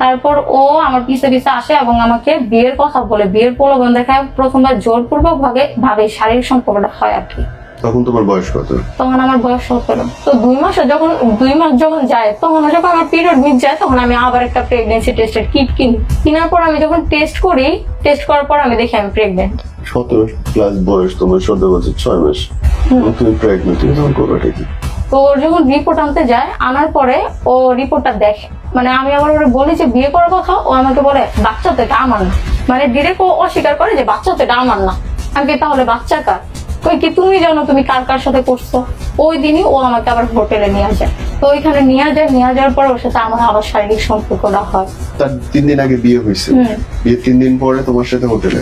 তারপর ও আমার পিছে পিছে আসে এবং আমাকে বিয়ের কথা বলে বিয়ের প্রলোভন দেখায় প্রথমবার জোরপূর্বক ভাবে ভাবে শারীরিক সম্পর্কটা হয় আর কি। তখন তোমার বয়স কত? তখন আমার বয়স সতেরো। তো দুই মাসে যখন দুই মাস যখন যায় তখন যখন আমার পিরিয়ড মিট যায় তখন আমি আবার একটা প্রেগনেন্সি টেস্টের কিট কিনি। কেনার পর আমি যখন টেস্ট করি টেস্ট করার পর আমি দেখি আমি প্রেগনেন্ট সতেরো প্লাস বয়স তোমার চোদ্দ বছর ছয় মাস। তুমি প্রেগনেন্ট তখন করোটা কি? তো ওর যখন রিপোর্ট আনতে যায় আনার পরে ও রিপোর্টটা দেখে। মানে আমি আবার ওরে বলি যে বিয়ে করার কথা? ও আমাকে বলে বাচ্চা তো এটা আমার না। মানে ডিরেক্ট ও অস্বীকার করে যে বাচ্চা তো এটা আমার না। আমি তাহলে বাচ্চা কার? কই কি তুমি জানো তুমি কার কার সাথে করছ? ওই দিনই ও আমাকে আবার হোটেলে নিয়ে আসে। তো ওইখানে নিয়ে যায় নিয়ে যাওয়ার পর ওর সাথে আমার আবার শারীরিক সম্পর্কটা হয়। তার তিন দিন আগে বিয়ে হয়েছে। বিয়ে তিন দিন পরে তোমার সাথে হোটেলে।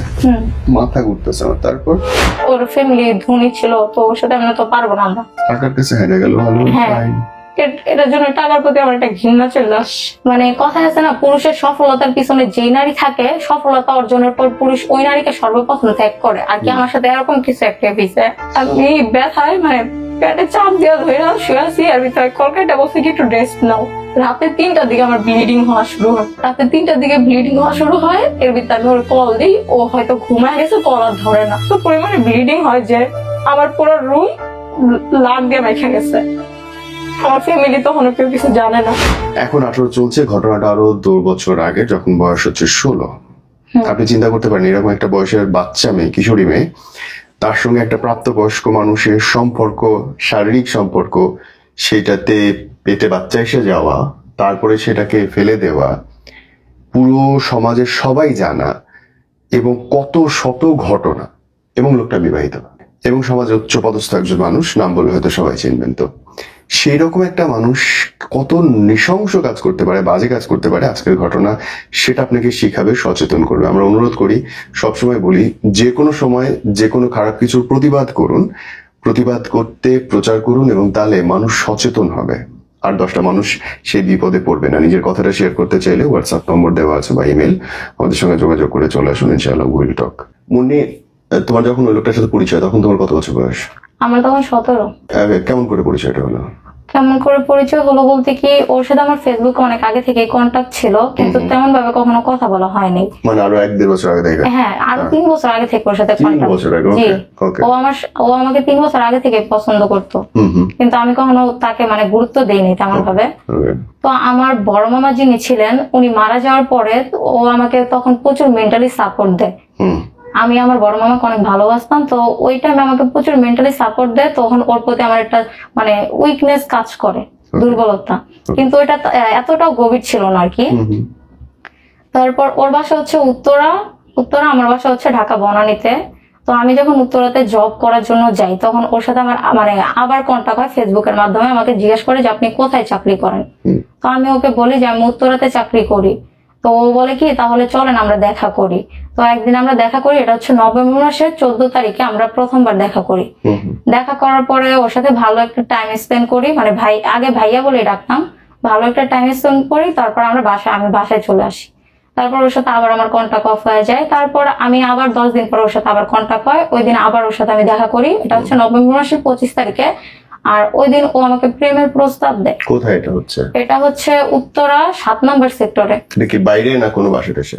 মাথা ঘুরতেছে আমার। তারপর? ওর ফ্যামিলি ধনী ছিল তো ওর সাথে আমি তো পারব না আমরা। টাকার কাছে হেরে গেল। ভালো হ্যাঁ। এটার জন্য টাকার প্রতি আমার একটা ঘৃণা চলে আসে মানে কথা আছে না পুরুষের সফলতার পিছনে যেই নারী থাকে সফলতা অর্জনের পর পুরুষ ওই নারীকে সর্বপ্রথম ত্যাগ করে। আর কি আমার সাথে এরকম কিছু একটা বিষয় আমি ব্যথায় মানে পেটে চাপ দেওয়া ধরে শুয়ে আছি আর ভিতরে কলকাতা বসে কি একটু রেস্ট নাও। রাতে তিনটার দিকে আমার ব্লিডিং হওয়া শুরু হয়। রাতে তিনটার দিকে ব্লিডিং হওয়া শুরু হয় এর ভিতরে আমি ওর কল দিই ও হয়তো ঘুমায় গেছে কল আর ধরে না। তো পরিমাণে ব্লিডিং হয় যে আমার পুরো রুম লাগ দিয়ে মেখে গেছে। আমার ফ্যামিলি তখন কেউ কিছু জানে না। এখন আঠারো চলছে ঘটনাটা আরও দু বছর আগে যখন বয়স হচ্ছে ষোলো। আপনি চিন্তা করতে পারেন এরকম একটা বয়সের বাচ্চা মেয়ে কিশোরী মেয়ে তার সঙ্গে একটা প্রাপ্তবয়স্ক মানুষের সম্পর্ক শারীরিক সম্পর্ক সেটাতে পেটে বাচ্চা এসে যাওয়া তারপরে সেটাকে ফেলে দেওয়া পুরো সমাজের সবাই জানা এবং কত শত ঘটনা এবং লোকটা বিবাহিত। এবং সমাজে উচ্চ পদস্থ একজন মানুষ নাম বলে হয়তো সবাই চিনবেন তো। সেই রকম একটা মানুষ কত নৃশংস কাজ করতে পারে বাজে কাজ করতে পারে আজকের ঘটনা সেটা আপনাকে শিখাবে সচেতন করবে। আমরা অনুরোধ করি সবসময় বলি যে কোনো সময় যে কোনো খারাপ কিছুর প্রতিবাদ করুন প্রতিবাদ করতে প্রচার করুন এবং তাহলে মানুষ সচেতন হবে। আর দশটা মানুষ সেই বিপদে পড়বে না। নিজের কথাটা শেয়ার করতে চাইলে হোয়াটসঅ্যাপ নম্বর দেওয়া আছে বা ইমেল আমাদের সঙ্গে যোগাযোগ করে চলে আসুন ইনশাআল্লাহ উইল টক আহ, তোমার যখন ওই লোকটার সাথে পরিচয় তখন তোমার কত বছর বয়স? আমার তখন সতেরো। কেমন করে পরিচয়টা হলো? কেমন করে পরিচয় হলো বলতে কি ওর সাথে আমার ফেসবুকে অনেক আগে থেকে কন্ট্যাক্ট ছিল কিন্তু তেমন ভাবে কখনো কথা বলা হয়নি। মানে আরও এক দেড় বছর আগে দেখা হ্যাঁ আরও হ্যাঁ। তিন বছর আগে থেকে ওর সাথে তিন কন্ট্যাক্ট বছর আগে জি। ও আমার ও আমাকে তিন বছর আগে থেকে পছন্দ করতো। কিন্তু আমি কখনো তাকে মানে গুরুত্ব দেইনি তেমন ভাবে তো আমার বড় মামা যিনি ছিলেন উনি মারা যাওয়ার পরে ও আমাকে তখন প্রচুর মেন্টালি সাপোর্ট দেয়। আমি আমার বড় মামাকে অনেক ভালোবাসতাম তো ওই টাইমে আমাকে প্রচুর মেন্টালি সাপোর্ট দেয় তখন ওর প্রতি আমার একটা মানে উইকনেস কাজ করে দুর্বলতা। কিন্তু এটা তো, এতটাও গভীর ছিল না আর কি। তারপর ওর বাসা হচ্ছে উত্তরা উত্তরা আমার বাসা হচ্ছে ঢাকা বনানীতে। তো আমি যখন উত্তরাতে জব করার জন্য যাই তখন ওর সাথে আমার মানে আবার কন্ট্যাক্ট হয় ফেসবুকের মাধ্যমে আমাকে জিজ্ঞেস করে যে আপনি কোথায় চাকরি করেন? তো আমি ওকে বলি যে আমি উত্তরাতে চাকরি করি। তো বলে কি তাহলে চলেন আমরা দেখা করি। তো একদিন আমরা দেখা করি এটা হচ্ছে নভেম্বর মাসের চোদ্দ তারিখে আমরা প্রথমবার দেখা করি। দেখা করার পরে ওর সাথে ভালো একটা টাইম স্পেন্ড করি মানে ভাই আগে ভাইয়া বলে ডাকতাম ভালো একটা টাইম স্পেন্ড করি তারপর আমরা বাসায় আমি বাসায় চলে আসি। তারপর ওর সাথে আবার আমার কন্ট্যাক্ট অফ হয়ে যায়। তারপর আমি আবার দশ দিন পর ওর সাথে আবার কন্ট্যাক্ট হয় ওই দিন আবার ওর সাথে আমি দেখা করি। এটা হচ্ছে নভেম্বর মাসের পঁচিশ তারিখে আর ওই দিন ও আমাকে প্রেমের প্রস্তাব দেয়। কোথায় এটা হচ্ছে? এটা হচ্ছে উত্তরা সাত নম্বর সেক্টরে। এটা কি বাইরে না কোনো বাসা টাসা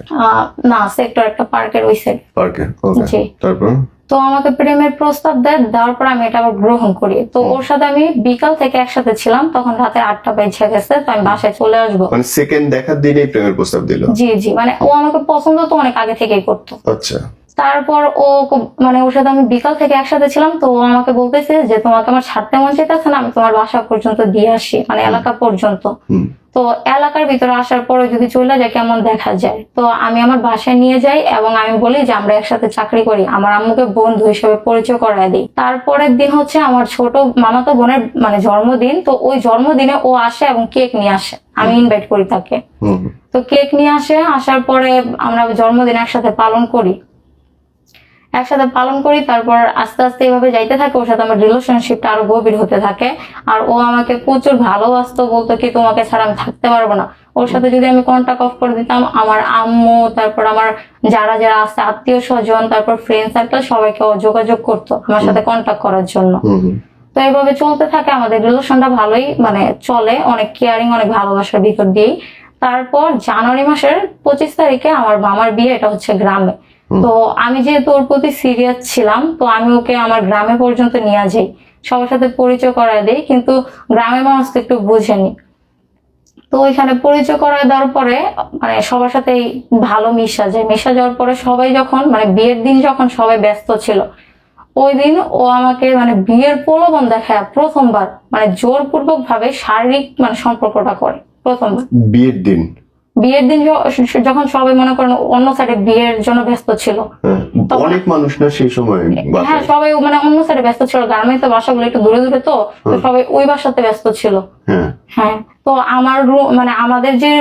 না সেক্টর একটা পার্কের ওই সাইড পার্কে ওকে। জি। তারপর? তো আমাকে প্রেমের প্রস্তাব দেয় দেওয়ার পর আমি এটা আবার গ্রহণ করি। তো ওর সাথে আমি বিকাল থেকে একসাথে ছিলাম তখন রাতে আটটা বেজে গেছে তো আমি বাসায় চলে আসব। মানে সেকেন্ড দেখার দিনেই প্রেমের প্রস্তাব দিল? জি জি। মানে ও আমাকে পছন্দ তো অনেক আগে থেকেই করতো। আচ্ছা। তারপর ও মানে ওর সাথে আমি বিকাল থেকে একসাথে ছিলাম তো ও আমাকে বলতেছে যে তোমাকে আমার ছাড়তে মন চাইতেছে না আমি তোমার বাসা পর্যন্ত দিয়ে আসি মানে এলাকা পর্যন্ত। তো এলাকার ভিতরে আসার পরে যদি চলে যায় কেমন দেখা যায়? তো আমি আমার বাসায় নিয়ে যাই এবং আমি বলি যে আমরা একসাথে চাকরি করি আমার আম্মুকে বন্ধু হিসেবে পরিচয় করায় দিই। তারপরের দিন হচ্ছে আমার ছোট মামাতো বোনের মানে জন্মদিন তো ওই জন্মদিনে ও আসে এবং কেক নিয়ে আসে। আমি ইনভাইট করি তাকে। তো কেক নিয়ে আসে আসার পরে আমরা জন্মদিন একসাথে পালন করি। একসাথে পালন করি তারপর আস্তে আস্তে এইভাবে যাইতে থাকে ওর সাথে আমার রিলেশনশিপটা আরও গভীর হতে থাকে আর ও আমাকে প্রচুর ভালোবাসতো বলতো কি তোমাকে ছাড়া আমি থাকতে পারব না ওর সাথে যদি আমি কন্ট্যাক্ট অফ করে দিতাম আমার আম্মু তারপর আমার যারা যারা আছে আত্মীয় স্বজন তারপর ফ্রেন্ড সার্কেল সবাইকে যোগাযোগ করতো আমার সাথে কন্ট্যাক্ট করার জন্য। তো এইভাবে চলতে থাকে আমাদের রিলেশনটা ভালোই মানে চলে অনেক কেয়ারিং অনেক ভালোবাসার ভিতর দিয়েই তারপর জানুয়ারি মাসের পঁচিশ তারিখে আমার মামার বিয়ে এটা হচ্ছে গ্রামে। তো আমি যেহেতু ওর প্রতি সিরিয়াস ছিলাম তো আমি ওকে আমার গ্রামে পর্যন্ত নিয়ে যাই। সবার সাথে পরিচয় করায় দিই কিন্তু গ্রামের মানুষ তো একটু বুঝেনি। তো ওইখানে পরিচয় করায় দেওয়ার পরে মানে সবার সাথে ভালো মিশা যায়। মিশা যাওয়ার পরে সবাই যখন মানে বিয়ের দিন যখন সবাই ব্যস্ত ছিল ওই দিন ও আমাকে মানে বিয়ের প্রলোভন দেখায় প্রথমবার মানে জোরপূর্বক ভাবে শারীরিক মানে সম্পর্কটা করে প্রথমবার। বিয়ের দিন? বিয়ের দিন যখন সবাই মনে করেন অন্য সাইডে বিয়ের জন্য ব্যস্ত ছিল হ্যাঁ, অনেক মানুষ না সেই সময় হ্যাঁ সবাই মানে অন্য সাইডে ব্যস্ত ছিল গ্রামে তো বাসাগুলো একটু দূরে দূরে তো তো সবাই ওই বাসাতে ব্যস্ত ছিল। হ্যাঁ। হ্যাঁ তো আমার রুম মানে আমাদের যে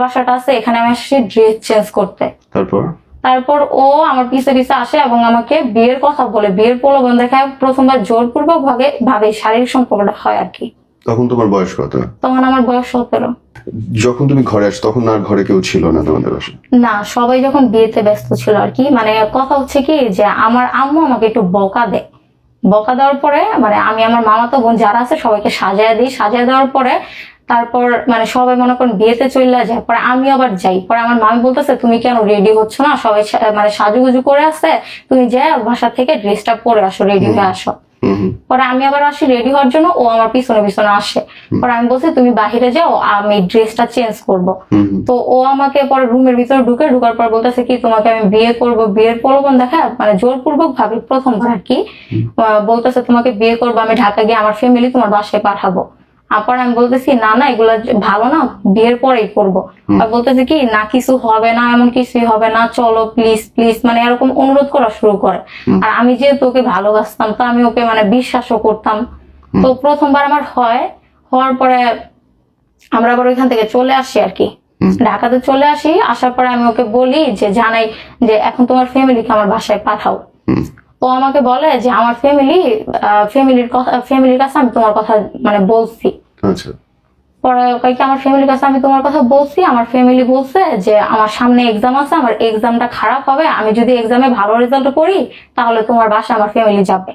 বাসাটা আছে এখানে আমি আসছি ড্রেস চেঞ্জ করতে। তারপর? তারপর ও আমার পিছে পিছে আসে এবং আমাকে বিয়ের কথা বলে বিয়ের প্রলোভন দেখায় প্রথমবার জোরপূর্বক ভাবে ভাবে শারীরিক সম্পর্কটা হয় আর কি। তখন তোমার বয়স কত? তখন আমার বয়স সতেরো। যখন তুমি ঘরে আস তখন আর ঘরে কেউ ছিল না তোমাদের বাসায়? না, সবাই যখন বিয়েতে ব্যস্ত ছিল আর কি মানে কথা হচ্ছে কি যে আমার আম্মু আমাকে একটু বকা দেয়। বকা দেওয়ার পরে মানে আমি আমার মামাতো বোন যারা আছে, সবাইকে সাজায় দিই। সাজায় দেওয়ার পরে, তারপর মানে সবাই মনে করেন বিয়েতে চলে যায়, পরে আমি আবার যাই। পরে আমার মামি বলতেছে, তুমি কেন রেডি হচ্ছ না? সবাই মানে সাজুগুজু করে আসছে। তুমি যে বাসা থেকে ড্রেসটা পরে আসো রেডি হয়ে আসো। পরে আমি আবার আসি রেডি হওয়ার জন্য ও আমার পিছনে পিছনে আসে। পরে আমি বলছি তুমি বাহিরে যাও আমি ড্রেসটা চেঞ্জ করব। তো ও আমাকে পরে রুমের ভিতরে ঢুকে ঢুকার পর বলতেছে কি তোমাকে আমি বিয়ে করব বিয়ের প্রলোভন দেখা মানে জোরপূর্বক ভাবে প্রথমবার আর কি। বলতেছে তোমাকে বিয়ে করব আমি ঢাকা গিয়ে আমার ফ্যামিলি তোমার বাসায় পাঠাবো। আবার আমি বলতেছি না না এগুলো ভালো না বিয়ের পরেই করব। আর বলতেছে কি না কিছু হবে না এমন কিছুই হবে না চলো প্লিজ প্লিজ মানে এরকম অনুরোধ করা শুরু করে। আর আমি যেহেতু ওকে ভালোবাসতাম তো আমি ওকে মানে বিশ্বাসও করতাম। তো প্রথমবার আমার হয় হওয়ার পরে আমরা আবার ওইখান থেকে চলে আসি আর কি। ঢাকাতে চলে আসি আসার পরে আমি ওকে বলি যে জানাই যে এখন তোমার ফ্যামিলিকে আমার বাসায় পাঠাও। ও আমাকে বলে যে আমার ফ্যামিলি ফ্যামিলির কথা ফ্যামিলির কাছে আমি তোমার কথা মানে বলছি। আচ্ছা। পরে কয়েকটা আমার ফ্যামিলির কাছে আমি তোমার কথা বলছি আমার ফ্যামিলি বলছে যে আমার সামনে এক্সাম আছে আমার এক্সামটা খারাপ হবে আমি যদি এক্সামে ভালো রেজাল্ট করি তাহলে তোমার বাসা আমার ফ্যামিলি যাবে।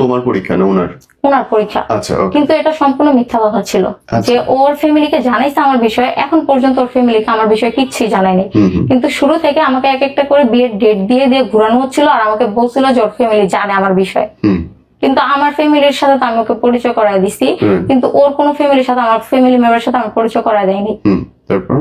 তোমার পরীক্ষা না ওনার ওনার পরীক্ষা। আচ্ছা কিন্তু এটা সম্পূর্ণ মিথ্যা কথা ছিল। আচ্ছা। যে ওর ফ্যামিলিকে জানাইছে আমার বিষয়ে এখন পর্যন্ত ওর ফ্যামিলিকে আমার বিষয়ে কিচ্ছুই জানায়নি। কিন্তু শুরু থেকে আমাকে এক একটা করে বিয়ের ডেট দিয়ে দিয়ে ঘুরানো হচ্ছিল আর আমাকে বলছিল যে ওর ফ্যামিলি জানে আমার বিষয়ে। কিন্তু আমার ফ্যামিলির সাথে তো আমি ওকে পরিচয় করায় দিছি। কিন্তু ওর কোনো ফ্যামিলির সাথে আমার ফ্যামিলি মেম্বারের সাথে আমি পরিচয় করায় দেয়নি। তারপর?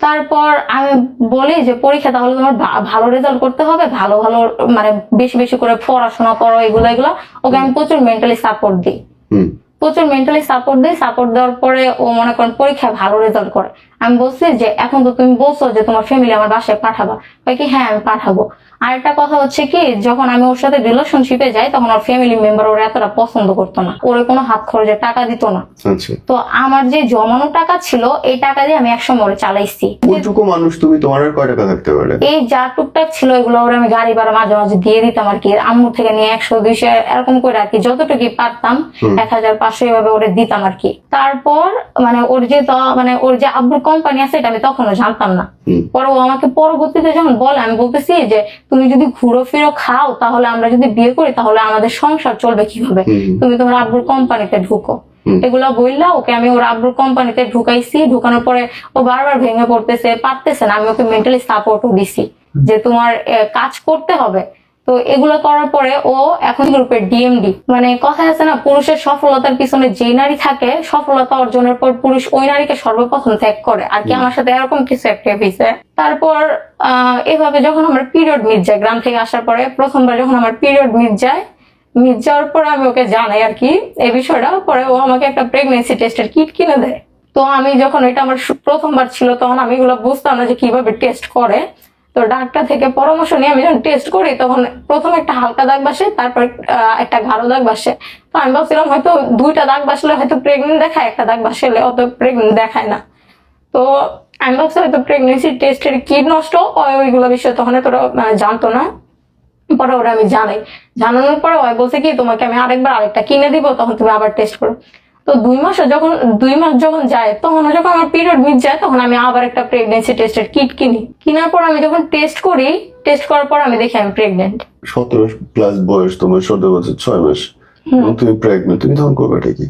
তারপর আমি বলি যে পরীক্ষা তাহলে তোমার ভালো রেজাল্ট করতে হবে ভালো ভালো মানে বেশি বেশি করে পড়াশোনা করো এগুলো এগুলো। ওকে আমি প্রচুর মেন্টালি সাপোর্ট দিই। হুম। প্রচুর মেন্টালি সাপোর্ট দিই। সাপোর্ট দেওয়ার পরে ও মনে করেন পরীক্ষায় ভালো রেজাল্ট করে। আমি বলছি যে এখন তো তুমি বলছো যে তোমার ফ্যামিলি আমার বাসায় পাঠাবা। কি হ্যাঁ আমি পাঠাবো। আর একটা কথা হচ্ছে কি যখন আমি ওর সাথে রিলেশনশিপে যাই তখন ওর ফ্যামিলি মেম্বার ওর এতটা পছন্দ করতো না। ওর কোনো হাত খরচের টাকা দিত না। আচ্ছা। তো আমার যে জমানো টাকা ছিল এই টাকা দিয়ে আমি একসময় ওরে চালাইছি। ওইটুকু মানুষ তুমি তোমার আর কয় টাকা থাকতে পারে? এই যা টুকটাক ছিল এগুলো ওরা আমি গাড়ি ভাড়া মাঝে মাঝে দিয়ে দিতাম আর কি। আম্মু থেকে নিয়ে একশো দুইশো এরকম করে আর কি যতটুকু পারতাম এক হাজার পাঁচশো এভাবে ওরে দিতাম আর কি। তারপর মানে ওর যে ত- মানে ওর যে আব্বুর কোম্পানি আছে এটা আমি তখনও জানতাম না। পরে ও আমাকে পরবর্তীতে যখন বলে আমি বলতেছি যে তুমি যদি ঘুরো ফিরো খাও তাহলে আমরা যদি বিয়ে করি তাহলে আমাদের সংসার চলবে কীভাবে? তুমি তোমার আব্বুর কোম্পানিতে ঢুকো। এগুলা বললা ওকে আমি ওর আব্বুর কোম্পানিতে ঢুকাইছি। ঢুকানোর পরে ও বারবার ভেঙে পড়তেছে পারতেছে না আমি ওকে মেন্টালি সাপোর্টও দিছি যে তোমার কাজ করতে হবে তো এগুলো করার পরে ও এখন গ্রুপের ডিএমডি মানে কথা আছে না পুরুষের সফলতার পিছনে যে নারী থাকে সফলতা অর্জনের পর পুরুষ ওই নারীকে সর্বপ্রথম ত্যাগ করে। আর কি আমার সাথে এরকম কিছু একটা হয়েছে। তারপর আহ এভাবে যখন আমার পিরিয়ড মিট যায় গ্রাম থেকে আসার পরে প্রথমবার যখন আমার পিরিয়ড মিট যায় মিট যাওয়ার পরে আমি ওকে জানাই আর কি এই বিষয়টা। পরে ও আমাকে একটা প্রেগনেন্সি টেস্টের কিট কিনে দেয়। তো আমি যখন এটা আমার প্রথমবার ছিল তখন আমি এগুলো বুঝতাম না যে কীভাবে টেস্ট করে। তো ডাক্তার থেকে পরামর্শ নিয়ে আমি যখন টেস্ট করি, তখন প্রথম একটা হালকা দাগ বাসে, তারপর একটা গাঢ় দাগ বাসে। তো আমি ভাবছিলাম হয়তো দুইটা দাগ বাসলে হয়তো প্রেগনেন্ট দেখায়, একটা দাগ বাসলে অত প্রেগনেন্ট দেখায় না। তো আমি ভাবছি হয়তো প্রেগনেন্সি টেস্টের কিট নষ্ট? ওইগুলো বিষয়ে তখন তোরা জানতো না। পরে ওরা আমি জানাই। জানানোর পরে ওই বলছে কি, তোমাকে আমি আরেকবার আরেকটা কিনে দিব, তখন তুমি আবার টেস্ট করো। তো দুই মাসে যখন দুই মাস যখন যায় তখন যখন আমার পিরিয়ড মিট যায় তখন আমি আবার একটা প্রেগনেন্সি টেস্টের কিট কিনি। কেনার পর আমি যখন টেস্ট করি টেস্ট করার পর আমি দেখি আমি প্রেগনেন্ট সতেরো প্লাস বয়স তোমার সতেরো বছর ছয় মাস। তুমি প্রেগনেন্ট তুমি তখন করবে এটা কি?